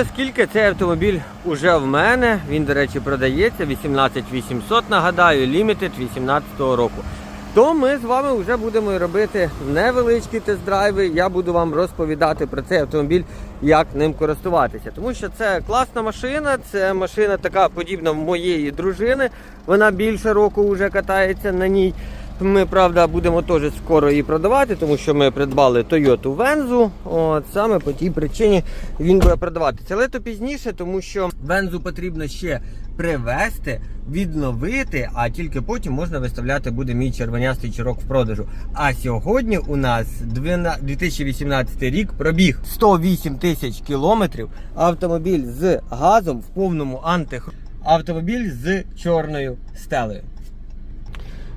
оскільки цей автомобіль уже в мене, він, до речі, продається 18800, нагадаю, Limited 18 року. То ми з вами вже будемо робити невеличкі тест-драйви. Я буду вам розповідати про цей автомобіль, як ним користуватися. Тому що це класна машина, це машина така подібна моєї дружини. Вона більше року вже катається на ній. Ми, правда, будемо теж скоро її продавати, тому що ми придбали Toyota Venzu. От саме по тій причині він буде продаватися. Але то пізніше, тому що Venzu потрібно ще привезти, відновити, а тільки потім можна виставляти буде мій червонястий чирок в продажу. А сьогодні у нас 2018 рік пробіг 108 тисяч кілометрів. Автомобіль з газом в повному антихру. Автомобіль з чорною стелею.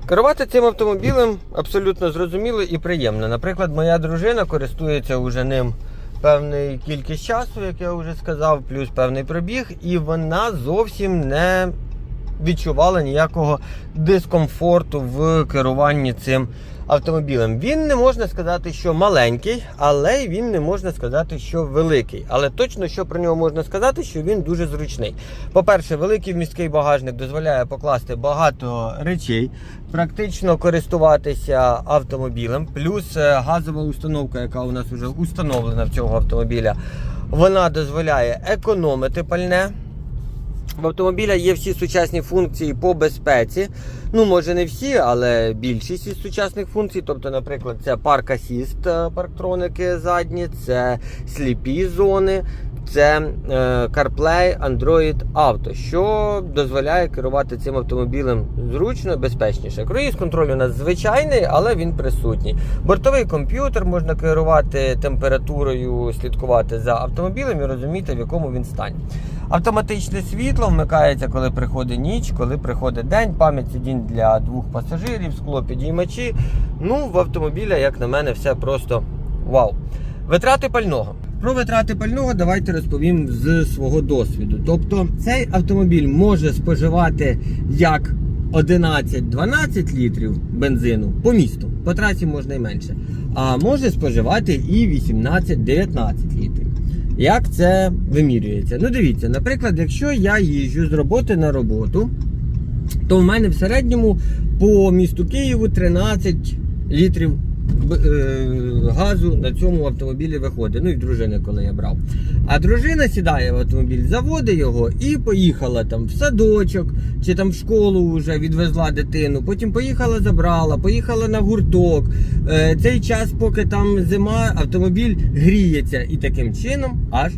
Керувати цим автомобілем абсолютно зрозуміло і приємно. Наприклад, моя дружина користується уже ним певний кількість часу, як я вже сказав, плюс певний пробіг, і вона зовсім не відчувала ніякого дискомфорту в керуванні цим автомобілем. Він не можна сказати, що маленький, але він не можна сказати, що великий. Але точно, що про нього можна сказати, що він дуже зручний. По-перше, великий вмісткий багажник дозволяє покласти багато речей, практично користуватися автомобілем. Плюс е, газова установка, яка у нас вже установлена в цього автомобіля, вона дозволяє економити пальне. В автомобіля є всі сучасні функції по безпеці. Ну, може не всі, але більшість із сучасних функцій. Тобто, наприклад, це парк асіст, е, парктроники задні, це сліпі зони, це е, CarPlay Android Auto, що дозволяє керувати цим автомобілем зручно, безпечніше. Круїз контроль у нас звичайний, але він присутній. Бортовий комп'ютер можна керувати температурою, слідкувати за автомобілем і розуміти, в якому він стані. Автоматичне світло вмикається, коли приходить ніч, коли приходить день, пам'ять сидінь для двох пасажирів, скло підіймачі. Ну, в автомобіля, як на мене, все просто вау. Витрати пального. Про витрати пального давайте розповім з свого досвіду. Тобто, цей автомобіль може споживати як 11-12 літрів бензину по місту, по трасі можна і менше, а може споживати і 18-19 літрів. Як це вимірюється? Ну, дивіться, наприклад, якщо я їжджу з роботи на роботу, то в мене в середньому по місту Києву 13 літрів газу на цьому автомобілі виходить. Ну і дружина, коли я брав. А дружина сідає в автомобіль, заводить його і поїхала там в садочок чи там в школу вже відвезла дитину. Потім поїхала, забрала, поїхала на гурток. Е, цей час, поки там зима, автомобіль гріється і таким чином аж